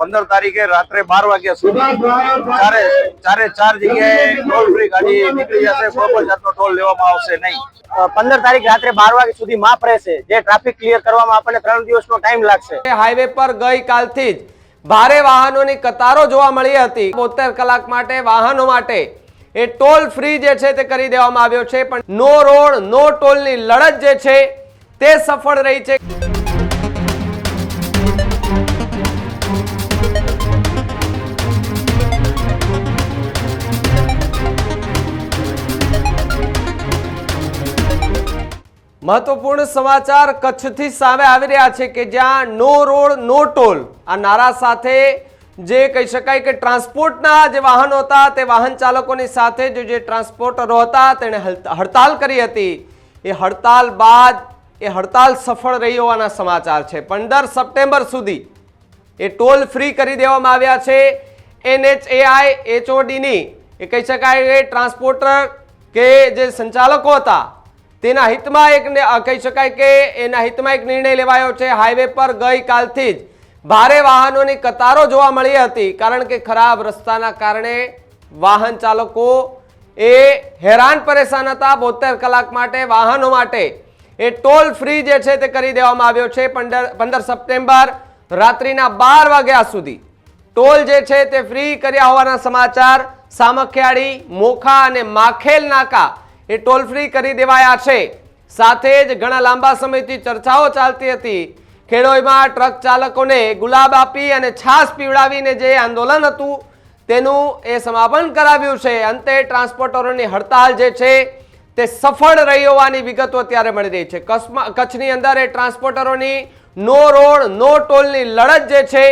પંદર તારીખે રાત્રે બાર વાગ્યા સુધી. ચારે ચારે ચાર જગ્યાએ ટોલ ફ્રી ગાડી નીકળી જશે. કોઈ પણ જાતનો ટોલ લેવામાં આવશે નહીં. પંદર તારીખ રાત્રે બાર વાગ્યા સુધી માફ રહેશે. જે ટ્રાફિક ક્લિયર કરવામાં આપણને ત્રણ દિવસનો ટાઈમ લાગશે. હાઈવે પર ગઈકાલથી જ ભારે વાહનોની કતારો જોવા મળી હતી. બોતેર કલાક માટે વાહનો માટે એ ટોલ ફ્રી જે છે તે કરી દેવામાં આવ્યો છે. પણ નો રોડ નો ટોલની લડત જે છે તે સફળ રહી છે. મહત્વપૂર્ણ સમાચાર કચ્છથી સામે આવી રહ્યા છે કે જ્યાં નો રોડ, નો ટોલ. આ નારા સાથે જે કહી શકાય કે ટ્રાન્સપોર્ટના જે વાહનો હતા, તે વાહન ચાલકોની સાથે જે જે ટ્રાન્સપોર્ટરો હતા, તેણે હડત- હડતાલ કરી હતી. એ હડતાલ બાદ એ હડતાલ સફળ રહી હોવાના સમાચાર છે. પંદર સપ્ટેમ્બર સુધી એ ટોલ ફ્રી કરી દેવામાં આવ્યા છે. એનએચએઆઈ, એચઓડીની. એ કહી શકાય કે ટ્રાન્સપોર્ટર કે જે સંચાલકો હતા તેના હિતમાં એક કહી શકાય કે એના હિતમાં એક નિર્ણય લેવાયો છે. હાઈવે પર ગઈકાલથી જ ભારે વાહનોની કતારો જોવા મળી હતી. કારણ કે ખરાબ રસ્તાના કારણે વાહન ચાલકો એ હેરાન પરેશાન હતા. બોતેર કલાક માટે વાહનો માટે એ ટોલ ફ્રી જે છે તે કરી દેવામાં આવ્યો છે. પંદર પંદર સપ્ટેમ્બર રાત્રિના બાર વાગ્યા સુધી ટોલ જે છે તે ફ્રી કર્યા હોવાના સમાચાર સામખિયાળી, મોખા અને માખેલ નાકા એ ટોલ ફ્રી કરી દેવાયા છે. સાથે જ ઘણા લાંબા સમયથી ચર્ચાઓ ચાલતી હતી. ખેડોઈમાં ટ્રક ચાલકોને ગુલાબ આપી અને છાસ પીવડાવીને જે આંદોલન હતું, તેનું એ સમાપન કરાવ્યું છે. અંતે ટ્રાન્સપોર્ટરોની હડતાલ જે છે, તે સફળ રહી હોવાની વિગતો અત્યારે મળી રહી છે. કચ્છની અંદર એ ટ્રાન્સપોર્ટરોની નો રોડ, નો ટોલની લડત જે છે,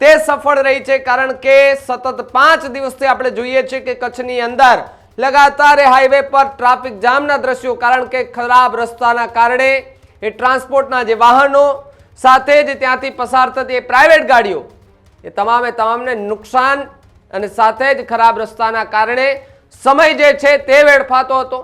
તે સફળ રહી છે. કારણ કે સતત પાંચ દિવસથી આપણે જોઈએ છીએ કે કચ્છની અંદર લગાતાર હાઈવે પર ટ્રાફિક જામના દ્રશ્યો કારણ કે ખરાબ રસ્તાના કારણે એ ટ્રાન્સપોર્ટના જે વાહનો સાથે જ ત્યાંથી પસાર થતી એ પ્રાઇવેટ ગાડીઓ, એ તમામે તમામને નુકસાન અને સાથે જ ખરાબ રસ્તાના કારણે સમય જે છે તે વેડફાતો હતો.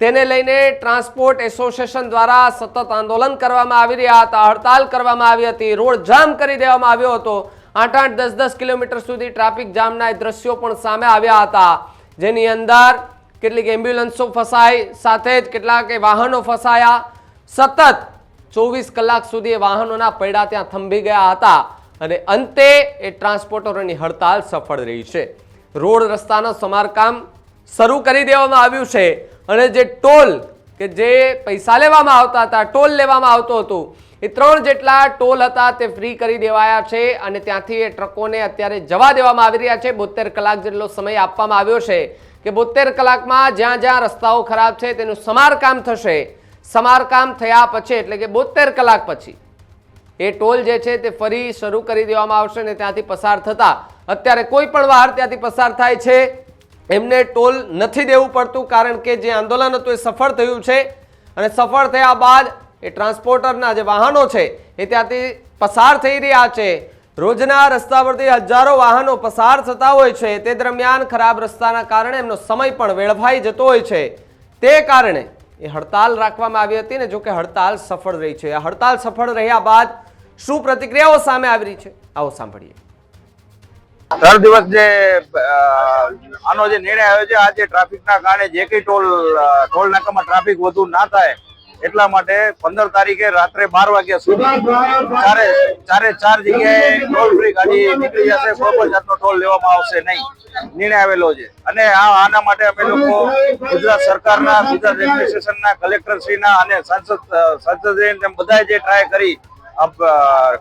તેને લઈને ટ્રાન્સપોર્ટ એસોસિએશન દ્વારા સતત આંદોલન કરવામાં આવી રહ્યા હતા, હડતાલ કરવામાં આવી હતી, રોડ જામ કરી દેવામાં આવ્યો હતો. આઠ આઠ દસ દસ કિલોમીટર સુધી ટ્રાફિક જામના એ દ્રશ્યો પણ સામે આવ્યા હતા. જેની અંદર કેટલીક એમ્બ્યુલન્સો ફસાઈ, સાથે જ કેટલાક વાહનો ફસાયા. સતત ચોવીસ કલાક સુધી એ વાહનોના પૈડા ત્યાં થંભી ગયા હતા અને અંતે એ ટ્રાન્સપોર્ટરોની હડતાલ સફળ રહી છે. રોડ રસ્તાનો સમારકામ શરૂ કરી દેવામાં આવ્યું છે અને જે ટોલ કે જે પૈસા લેવામાં આવતા હતા, ટોલ લેવામાં આવતો હતો એ ત્રણ જેટલા ટોલ હતા તે ફ્રી કરી દેવાયા છે અને ત્યાંથી એ ટ્રકોને અત્યારે જવા દેવામાં આવી રહ્યા છે. બોતેર કલાક જેટલો સમય આપવામાં આવ્યો છે કે બોતેર કલાકમાં જ્યાં જ્યાં રસ્તાઓ ખરાબ છે તેનું સમારકામ થશે. સમારકામ થયા પછી એટલે કે બોતેર કલાક પછી એ ટોલ જે છે તે ફરી શરૂ કરી દેવામાં આવશે અને ત્યાંથી પસાર થતા અત્યારે કોઈ પણ વાહન ત્યાંથી પસાર થાય છે. એમને ટોલ નથી દેવું પડતું કારણ કે જે આંદોલન હતું એ સફળ થયું છે અને સફળ થયા બાદ એ ટ્રાન્સપોર્ટરના જે વાહનો છે, એ ત્યાંથી પસાર થઈ રહ્યા છે. રોજના રસ્તા પરથી હજારો વાહનો પસાર થતા હોય છે. તે દરમિયાન ખરાબ રસ્તાના કારણે એમનો સમય પણ વેડફાઈ જતો હોય છે. તે કારણે એ હડતાલ રાખવામાં આવી હતી ને જો કે હડતાલ સફળ રહી છે. આ હડતાલ સફળ રહ્યા બાદ શું પ્રતિક્રિયાઓ સામે આવી રહી છે? આવો સાંભળીએ. ત્રણ દિવસ જે આનો જે નિર્ણય આવ્યો છે આજે ટ્રાફિકના કારણે જે કઈ ટોલ ટોલ નાકામાં ટ્રાફિક વધુ ના થાય એટલા માટે પંદર તારીખે રાત્રે બાર વાગ્યા સુધી ચારે ચારે ચાર જગ્યાએ ટોલ ફ્રી ગાડી નીકળી જશે, કોઈ જાતનો ટોલ લેવામાં આવશે નહીં. નિર્ણય આવેલો છે. અને આ આના માટે અમે લોકો ગુજરાત સરકારના, ગુજરાત એડમિનિસ્ટ્રેશનના કલેક્ટરશ્રીના અને સાંસદ સાંસદશ્રી બધાએ જે ટ્રાય કરી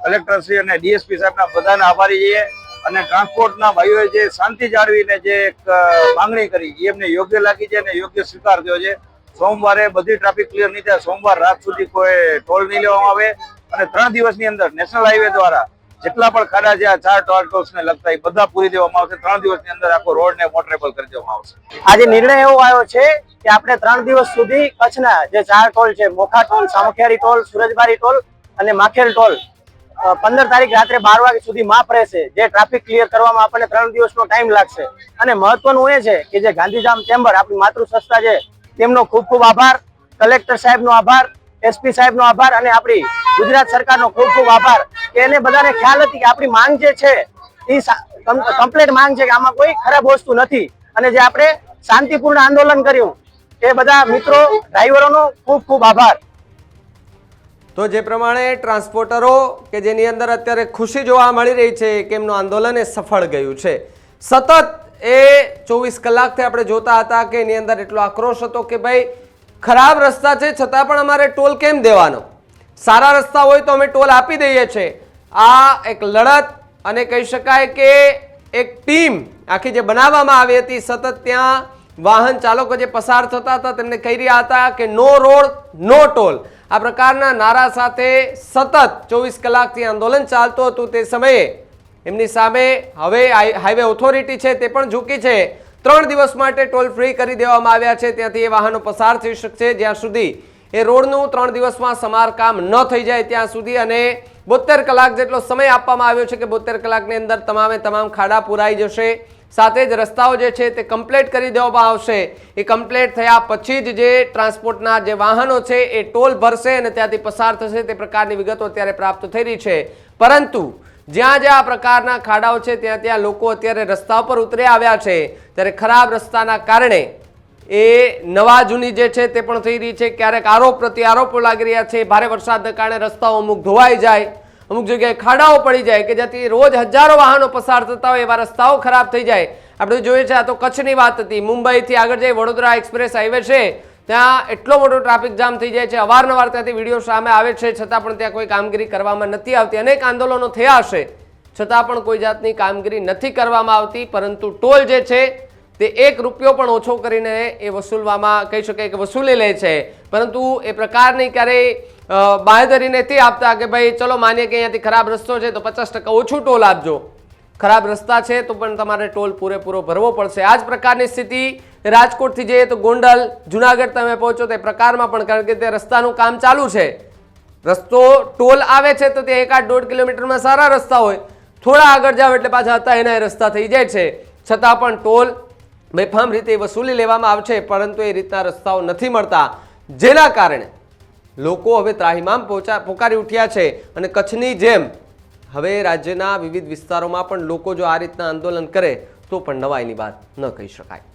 કલેક્ટરશ્રી અને ડીએસપી સાહેબના બધાને આભારી છીએ. અને ટ્રાન્સપોર્ટના ભાઈઓએ જે શાંતિ જાળવીને જે એક માંગણી કરી એમને યોગ્ય લાગી છે અને યોગ્ય સ્વીકાર થયો છે. સોમવારે બધી ટ્રાફિક ક્લિયર નહીં થાય. સોમવાર રાત સુધી કોઈ ટોલ નહીં લેવામાં આવે. અને ત્રણ દિવસની અંદર નેશનલ હાઈવે દ્વારા જેટલા પણ ખાડા છે, આ ચાર ટોલ ટોલ્સને લગતા એ બધા પૂરી દેવામાં આવશે. ત્રણ દિવસની અંદર આખો રોડ ને મોટરેબલ કરી દેવામાં આવશે. આજે નિર્ણય એવો આવ્યો છે કે આપણે ત્રણ દિવસ સુધી કચ્છના જે ચાર ટોલ છે, Mokha toll Samakhiyari toll Surajbari toll અને માખેલ ટોલ પંદર તારીખ રાત્રે બાર વાગ્યા સુધી માફ રહેશે. જે ટ્રાફિક ક્લિયર કરવામાં આપણને ત્રણ દિવસનો ટાઈમ લાગશે. અને મહત્વનું એ છે કે જે ગાંધીધામ ચેમ્બર આપણી માતૃ સંસ્થા છે તેમનો ખૂબ ખૂબ આભાર. કલેક્ટર સાહેબનો આભાર એસપી સાહેબનો આભાર અને આપણી ગુજરાત સરકારનો ખૂબ ખૂબ આભાર કે એને બધાને ખ્યાલ હતી કે આપણી માંગ જે છે એ કમ્પ્લેટ માંગ છે કે આમાં કોઈ ખરાબ વસ્તુ નથી. અને જે આપણે શાંતિપૂર્ણ આંદોલન કર્યું એ બધા મિત્રો, ડ્રાઈવરોનો ખૂબ ખૂબ આભાર. તો જે પ્રમાણે ટ્રાન્સપોર્ટરો કે જેની અંદર અત્યારે ખુશી જોવા મળી રહી છે કે એમનું આંદોલન એ સફળ ગયું છે. સતત એ ચોવીસ કલાકથી આપણે જોતા હતા કે એની અંદર એટલો આક્રોશ હતો કે ભાઈ, ખરાબ રસ્તા છે, છતાં પણ અમારે ટોલ કેમ દેવાનો? સારા રસ્તા હોય તો અમે ટોલ આપી દઈએ છીએ આ એક લડત અને કહી શકાય કે એક ટીમ આખી જે બનાવવામાં આવી હતી, સતત ત્યાં વાહન ચાલકો જે પસાર થતા હતા, તેમને કહી રહ્યા હતા કે નો રોડ, નો ટોલ. આ પ્રકારના નારા સાથે સતત ચોવીસ કલાકથી આંદોલન ચાલતું હતું તે સમયે એમની સામે હવે હાઈ- હાઈવે ઓથોરિટી છે તે પણ ઝૂકી છે. ત્રણ દિવસ માટે ટોલ ફ્રી કરી દેવામાં આવ્યા છે. ત્યાંથી એ વાહનો પસાર થઈ શકશે. જ્યાં સુધી એ રોડનું ત્રણ દિવસમાં સમારકામ ન થઈ જાય ત્યાં સુધી અને બોતેર કલાક જેટલો સમય આપવામાં આવ્યો છે કે બોતેર કલાકની અંદર તમામે તમામ ખાડા પુરાઈ જશે. સાથે જ રસ્તાઓ જે છે તે કમ્પ્લીટ કરી દેવામાં આવશે. એ કમ્પ્લીટ થયા પછી જ જે ટ્રાન્સપોર્ટના જે વાહનો છે એ ટોલ ભરશે અને ત્યાંથી પસાર થશે. તે પ્રકારની વિગતો અત્યારે પ્રાપ્ત થઈ રહી છે. પરંતુ જ્યાં જ્યાં આ પ્રકારના ખાડાઓ છે, ત્યાં ત્યાં લોકો અત્યારે રસ્તા ઉપર ઉતરી આવ્યા છે. ત્યારે ખરાબ રસ્તાના કારણે એ નવા જૂની જે છે તે પણ થઈ રહી છે. ક્યારેક આરોપ પ્રતિ આરોપો લાગી રહ્યા છે. ભારે વરસાદના કારણે રસ્તાઓ અમુક ધોવાઈ જાય, અમુક જગ્યાએ ખાડાઓ પડી જાય કે જેથી રોજ હજારો વાહનો પસાર થતા હોય એવા રસ્તાઓ ખરાબ થઈ જાય. આપણે જોઈએ છે, આ તો કચ્છની વાત હતી. મુંબઈથી આગળ જઈ વડોદરા એક્સપ્રેસ હાઈવે છે. ત્યાં એટલો મોટો ટ્રાફિક જામ થઈ જાય છે. અવારનવાર ત્યાંથી વીડિયો સામે આવે છે. છતાં પણ ત્યાં કોઈ કામગીરી કરવામાં નથી આવતી. અનેક આંદોલનો થયા હશે. છતાં પણ કોઈ જાતની કામગીરી નથી કરવામાં આવતી. પરંતુ ટોલ જે છે તે એક રૂપિયો પણ ઓછો કરીને એ વસૂલવામાં કહી શકાય કે વસૂલી લે છે. પરંતુ એ પ્રકારની ક્યારેય અ, તે આપતા કે ભાઈ ચલો માનીએ કે અહીંયાથી ખરાબ રસ્તો છે તો પચાસ ટકા ઓછું ટોલ આપજો. ખરાબ રસ્તા છે, તો પણ તમારે ટોલ પૂરેપૂરો ભરવો પડશે. આ જ પ્રકારની સ્થિતિ રાજકોટથી જઈએ તો ગોંડલ, જુનાગઢ તમે પહોંચો તે પ્રકારમાં પણ, કારણ કે તે રસ્તાનું કામ ચાલુ છે. રસ્તો ટોલ આવે છે, તો તે એકાદ દોઢ કિલોમીટરમાં સારા રસ્તા હોય. થોડા આગળ જાવ એટલે પાછા હતા એના રસ્તા થઈ જાય છે. છતાં પણ ટોલ બેફામ રીતે વસૂલી લેવામાં આવશે, પરંતુ એ રીતના રસ્તાઓ નથી મળતા. જેના કારણે લોકો હવે ત્રાહિમામ પહોંચા પોકારી ઉઠ્યા છે અને કચ્છની જેમ હવે રાજ્યના વિવિધ વિસ્તારોમાં પણ લોકો જો આ રીતના આંદોલન કરે, તો પણ નવાઈની વાત ન કહી શકાય.